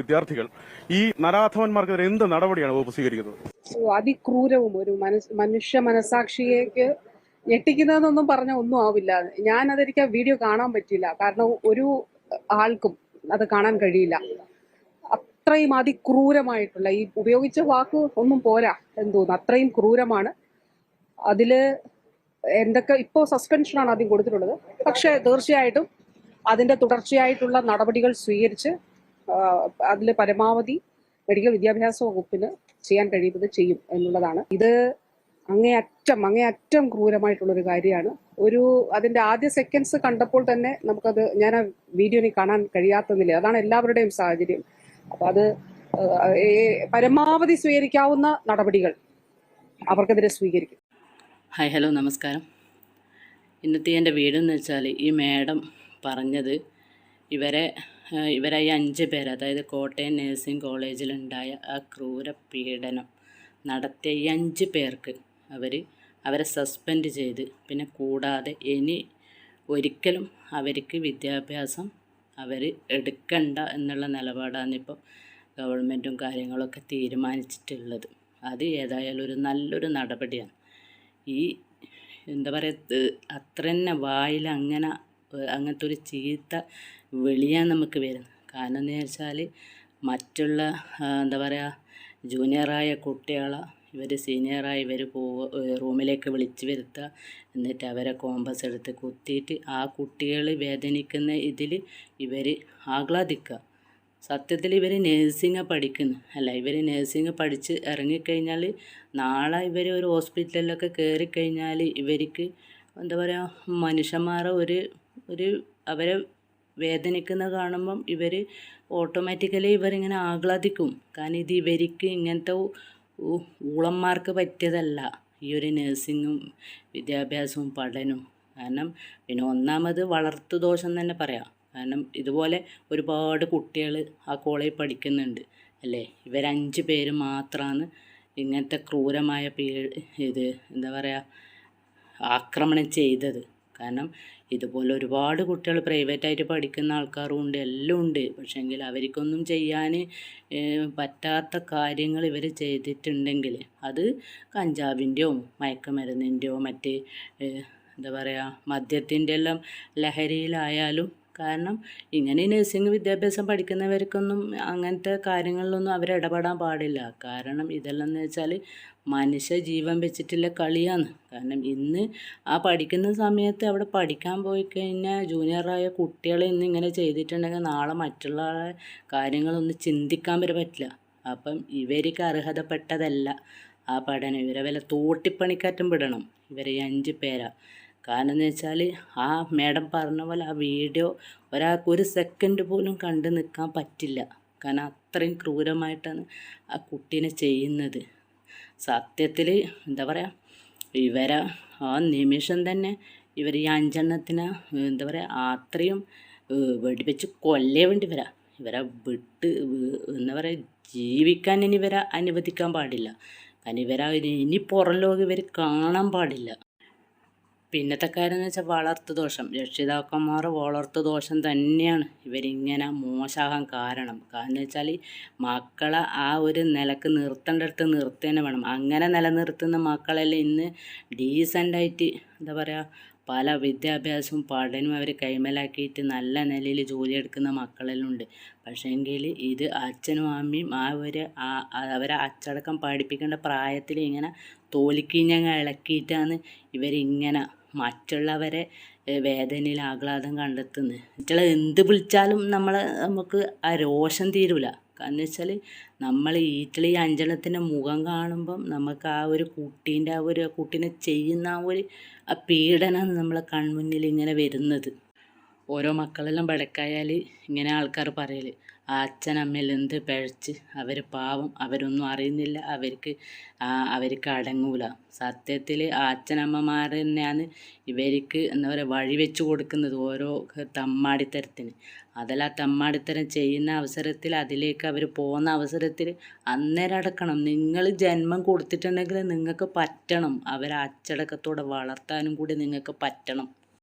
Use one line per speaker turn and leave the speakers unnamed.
വിദ്യാർത്ഥികൾ. ഈ നരാധവന്മാർക്കെതിരെ എന്ത് നടപടിയാണ് വകുപ്പ് സ്വീകരിക്കുന്നത്?
അതിക്രൂരവും ഒരു മനുഷ്യ മനസാക്ഷിയേക്ക് ഞെട്ടിക്കുന്നതെന്നൊന്നും പറഞ്ഞ ഒന്നും ആവില്ല. ഞാൻ അതെനിക്ക് വീഡിയോ കാണാൻ പറ്റില്ല കാരണം ഒരു ആൾക്കും അത് കാണാൻ കഴിയില്ല. അത്രയും അതിക്രൂരമായിട്ടുള്ള ഈ ഉപയോഗിച്ച വാക്ക് ഒന്നും പോരാ എന്ന് തോന്നുന്നു. അത്രയും ക്രൂരമാണ്. അതിൽ എന്തൊക്കെ ഇപ്പോ സസ്പെൻഷനാണ് ആദ്യം കൊടുത്തിട്ടുള്ളത്. പക്ഷേ തീർച്ചയായിട്ടും അതിന്റെ തുടർച്ചയായിട്ടുള്ള നടപടികൾ സ്വീകരിച്ച് അതിൽ പരമാവധി മെഡിക്കൽ വിദ്യാഭ്യാസ വകുപ്പിന് ചെയ്യാൻ കഴിയുന്നത് ചെയ്യും എന്നുള്ളതാണ്. ഇത് അങ്ങേയറ്റം അങ്ങേയറ്റം ക്രൂരമായിട്ടുള്ളൊരു കാര്യമാണ്. ഒരു അതിന്റെ ആദ്യ സെക്കൻഡ്സ് കണ്ടപ്പോൾ തന്നെ നമുക്കത് ഞാൻ ആ വീഡിയോ കാണാൻ കഴിയാത്തതില്ല അതാണ് എല്ലാവരുടെയും സാഹചര്യം. അപ്പൊ അത് പരമാവധി സ്വീകരിക്കാവുന്ന നടപടികൾ അവർക്കെതിരെ സ്വീകരിക്കും.
ഹായ് ഹലോ നമസ്കാരം. ഇന്നത്തെ എന്റെ വീടെന്ന് വെച്ചാൽ ഈ മേഡം പറഞ്ഞത് ഇവരെ ഇവരെ ഈ അഞ്ച് പേർ അതായത് കോട്ടയം നഴ്സിംഗ് കോളേജിലുണ്ടായ ആ ക്രൂര പീഡനം നടത്തിയ ഈ അഞ്ച് പേർക്ക് അവർ അവരെ സസ്പെൻഡ് ചെയ്ത് പിന്നെ കൂടാതെ ഇനി ഒരിക്കലും അവർക്ക് വിദ്യാഭ്യാസം അവർ എടുക്കണ്ട എന്നുള്ള നിലപാടാണ് ഇപ്പോൾ ഗവൺമെന്റും കാര്യങ്ങളൊക്കെ തീരുമാനിച്ചിട്ടുള്ളത്. അത് ഏതായാലും ഒരു നല്ലൊരു നടപടിയാണ്. ഈ എന്താ പറയുക അത്ര തന്നെ വായിൽ അങ്ങനെ അങ്ങനത്തെ ഒരു ചീത്ത വെളിയാണ് നമുക്ക് വരുന്നത്. കാരണം എന്ന് വെച്ചാൽ മറ്റുള്ള എന്താ പറയുക ജൂനിയറായ കുട്ടികളെ ഇവർ സീനിയറായി ഇവർ പോവുക റൂമിലേക്ക് വിളിച്ച് വരുത്തുക എന്നിട്ട് അവരെ കോമ്പസ് എടുത്ത് കുത്തിയിട്ട് ആ കുട്ടികൾ വേദനിക്കുന്ന ഇതിൽ ഇവർ ആഹ്ലാദിക്കുക സത്യത്തിൽ ഇവർ നേഴ്സിംഗ് പഠിക്കുന്നു. അല്ല ഇവർ നേഴ്സിംഗ് പഠിച്ച് ഇറങ്ങിക്കഴിഞ്ഞാൽ നാളെ ഇവർ ഒരു ഹോസ്പിറ്റലിലൊക്കെ കയറിക്കഴിഞ്ഞാൽ ഇവർക്ക് എന്താ പറയുക മനുഷ്യന്മാരെ ഒരു ഒരു അവരെ വേദനിക്കുന്ന കാണുമ്പം ഇവർ ഓട്ടോമാറ്റിക്കലി ഇവരിങ്ങനെ ആഹ്ലാദിക്കും. കാരണം ഇത് ഇവർക്ക് ഇങ്ങനത്തെ ഊളന്മാർക്ക് പറ്റിയതല്ല. ഈ ഒരു നേഴ്സിങ്ങും വിദ്യാഭ്യാസവും പഠനവും. കാരണം പിന്നെ ഒന്നാമത് വളർത്തു ദോഷം തന്നെ പറയാം. കാരണം ഇതുപോലെ ഒരുപാട് കുട്ടികൾ ആ കോളേജിൽ പഠിക്കുന്നുണ്ട്. അല്ലേ? ഇവരഞ്ച് പേര് മാത്രമാണ് ഇങ്ങനത്തെ ക്രൂരമായ പീ ഇത് എന്താ പറയുക ആക്രമണം ചെയ്തത്. കാരണം ഇതുപോലെ ഒരുപാട് കുട്ടികൾ പ്രൈവറ്റായിട്ട് പഠിക്കുന്ന ആൾക്കാരും ഉണ്ട് എല്ലാം ഉണ്ട്. പക്ഷേങ്കിൽ അവർക്കൊന്നും ചെയ്യാൻ പറ്റാത്ത കാര്യങ്ങൾ ഇവർ ചെയ്തിട്ടുണ്ടെങ്കിൽ അത് കഞ്ചാവിന്റെയോ മയക്കുമരുന്നിന്റെയോ മറ്റ് എന്താ പറയുക മദ്യത്തിന്റെ എല്ലാം ലഹരിയിലായാലും കാരണം ഇങ്ങനെ നഴ്സിംഗ് വിദ്യാഭ്യാസം പഠിക്കുന്നവർക്കൊന്നും അങ്ങനത്തെ കാര്യങ്ങളിലൊന്നും അവർ ഇടപെടാൻ പാടില്ല. കാരണം ഇതെല്ലാം എന്ന് വെച്ചാൽ മനുഷ്യ ജീവൻ വെച്ചിട്ടുള്ള കളിയാണ്. കാരണം ഇന്ന് ആ പഠിക്കുന്ന സമയത്ത് അവിടെ പഠിക്കാൻ പോയി കഴിഞ്ഞാൽ ജൂനിയറായ കുട്ടികളെ ഇന്ന് ഇങ്ങനെ ചെയ്തിട്ടുണ്ടെങ്കിൽ നാളെ മറ്റുള്ള കാര്യങ്ങളൊന്നും ചിന്തിക്കാൻ വരെ പറ്റില്ല. അപ്പം ഇവർക്ക് അർഹതപ്പെട്ടതല്ല ആ പഠനം. ഇവരെ വല്ല തോട്ടിപ്പണിക്കാറ്റം വിടണം. ഇവരെ അഞ്ച് പേരാ. കാരണം എന്ന് വെച്ചാൽ ആ മേഡം പറഞ്ഞ പോലെ ആ വീഡിയോ ഒരാൾക്ക് ഒരു സെക്കൻഡ് പോലും കണ്ടു നിൽക്കാൻ പറ്റില്ല. കാരണം അത്രയും ക്രൂരമായിട്ടാണ് ആ കുട്ടീനെ ചെയ്യുന്നത്. സത്യത്തിൽ എന്താ പറയുക ഇവരെ ആ നിമിഷം തന്നെ ഇവർ ഈ അഞ്ചെണ്ണത്തിന് എന്താ പറയുക അത്രയും വെടിവെച്ച് കൊല്ലേ വേണ്ടി വരാ ഇവരെ വിട്ട് എന്താ പറയുക ജീവിക്കാൻ ഇനി ഇവരെ അനുവദിക്കാൻ പാടില്ല. കാരണം ഇവരെ ഇനി പുറം ലോകം ഇവർ കാണാൻ പാടില്ല. പിന്നത്തെ കാര്യം എന്ന് വെച്ചാൽ വളർത്തു ദോഷം. രക്ഷിതാക്കന്മാർ വളർത്തു ദോഷം തന്നെയാണ്. ഇവരിങ്ങനെ മോശമാകാൻ കാരണം. കാരണം വെച്ചാൽ മക്കളെ ആ ഒരു നിലയ്ക്ക് നിർത്തേണ്ടടുത്ത് നിർത്തേനെ വേണം. അങ്ങനെ നിലനിർത്തുന്ന മക്കളെല്ലാം ഇന്ന് ഡീസന്റായിട്ട് എന്താ പറയുക പല വിദ്യാഭ്യാസവും പഠനവും അവർ കൈമലാക്കിയിട്ട് നല്ല നിലയിൽ ജോലി എടുക്കുന്ന മക്കളെല്ലാം ഉണ്ട്. പക്ഷേങ്കിൽ ഇത് അച്ഛനും അമ്മയും ആ ഒരു അവരെ അച്ചടക്കം പഠിപ്പിക്കേണ്ട പ്രായത്തിൽ ഇങ്ങനെ തോലിക്കിഞ്ഞങ്ങ് ഇളക്കിയിട്ടാണ് ഇവരിങ്ങനെ മറ്റുള്ളവരെ വേദനയിൽ ആഹ്ലാദം കണ്ടെത്തുന്നത് മറ്റുള്ള എന്ത് വിളിച്ചാലും നമ്മൾ നമുക്ക് ആ രോഷം തീരൂല. കാരണം വെച്ചാൽ നമ്മൾ ഈറ്റിൽ ഈ അഞ്ചെണ്ണത്തിന്റെ മുഖം കാണുമ്പം നമുക്ക് ആ ഒരു കുട്ടീന്റെ ആ ഒരു കുട്ടീനെ ചെയ്യുന്ന ആ ഒരു ആ പീഡനമാണ് നമ്മളെ കൺമുന്നിൽ ഇങ്ങനെ വരുന്നത്. ഓരോ മക്കളെല്ലാം ബടക്കായാൽ ഇങ്ങനെ ആൾക്കാർ പറയൽ ആ അച്ഛനമ്മയിൽ എന്ത് പിഴച്ച് അവർ പാവം അവരൊന്നും അറിയുന്നില്ല അവർക്ക് അവർക്ക് അടങ്ങൂല. സത്യത്തിൽ ആ അച്ഛനമ്മമാർ തന്നെയാണ് ഇവർക്ക് എന്താ പറയുക വഴി വെച്ച് കൊടുക്കുന്നത് ഓരോ തമ്മാടിത്തരത്തിന്. അതല്ല തമ്മാടിത്തരം ചെയ്യുന്ന അവസരത്തിൽ അതിലേക്ക് അവർ പോകുന്ന അവസരത്തിൽ അന്നേരം അടക്കണം. നിങ്ങൾ ജന്മം കൊടുത്തിട്ടുണ്ടെങ്കിൽ നിങ്ങൾക്ക് പറ്റണം. അവരെ അച്ചടക്കത്തോടെ വളർത്താനും കൂടി നിങ്ങൾക്ക് പറ്റണം.